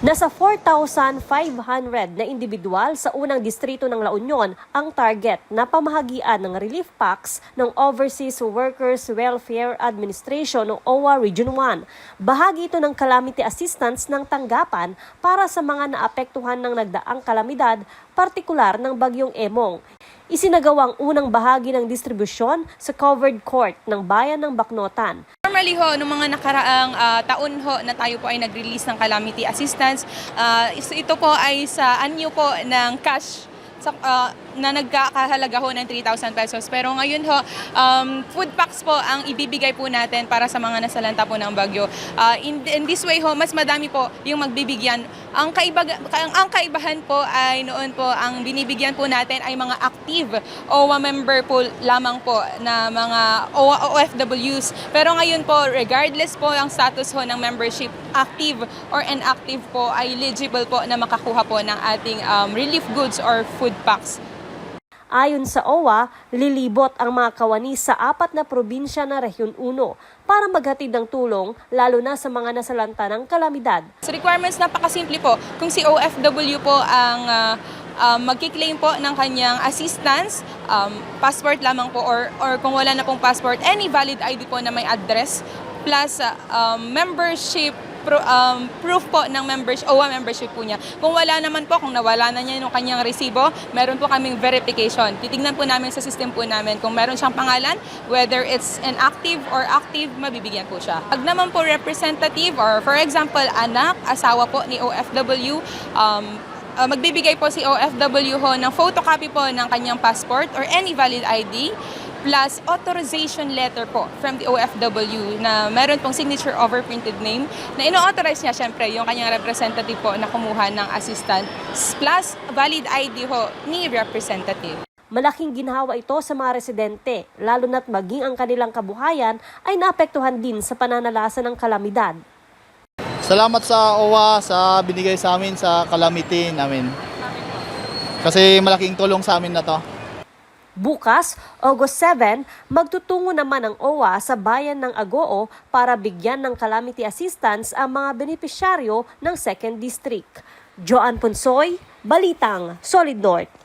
Nasa 4,500 na individual sa unang distrito ng La Union ang target na pamahagian ng relief packs ng Overseas Workers Welfare Administration o OWA Region 1. Bahagi ito ng calamity assistance ng tanggapan para sa mga naapektuhan ng nagdaang kalamidad, partikular ng bagyong Emong. Isinagawang unang bahagi ng distribusyon sa covered court ng bayan ng Baknotan. Normally ho, nung mga nakaraang ah, taon ho na tayo po ay nag-release ng calamity assistance, is- ito po ay sa anyo po ng cash sa, ah, na nagkakahalaga ho ng 3,000 pesos. Pero ngayon ho, um, food packs po ang ibibigay po natin para sa mga nasalanta po ng bagyo. Ah, in, in this way ho, mas madami po yung magbibigyan. Ang, kaiba, ang, ang kaibahan po ay noon po, ang binibigyan po natin ay mga active OWA member po lamang po na mga OWA OFWs. Pero ngayon po, regardless po ang status ho ng membership, active or inactive po ay eligible po na makakuha po ng ating um, relief goods or food packs. Ayon sa OWA, lilibot ang mga kawani sa apat na probinsya na Rehiyon 1 para maghatid ng tulong lalo na sa mga nasalanta ng kalamidad. Sa requirements, napakasimple po. Kung si OFW po ang uh, um, magkiklaim po ng kanyang assistance, um, passport lamang po or, or kung wala na pong passport, any valid ID po na may address plus uh, um, membership pro, um, proof po ng membership, OWA membership po niya. Kung wala naman po, kung nawala na niya yung kanyang resibo, meron po kaming verification. Titignan po namin sa system po namin kung meron siyang pangalan, whether it's inactive or active, mabibigyan po siya. Pag naman po representative or for example, anak, asawa po ni OFW, um, uh, magbibigay po si OFW ho ng photocopy po ng kanyang passport or any valid ID plus authorization letter po from the OFW na meron pong signature over printed name na ino-authorize niya syempre yung kanyang representative po na kumuha ng assistance plus valid ID ho ni representative. Malaking ginhawa ito sa mga residente, lalo na't maging ang kanilang kabuhayan ay naapektuhan din sa pananalasa ng kalamidad. Salamat sa OWA sa binigay sa amin sa calamity namin. Kasi malaking tulong sa amin na to. Bukas, August 7, magtutungo naman ang OWA sa bayan ng Agoo para bigyan ng calamity assistance ang mga benepisyaryo ng 2nd District. Joan Ponsoy, Balitang, Solid North.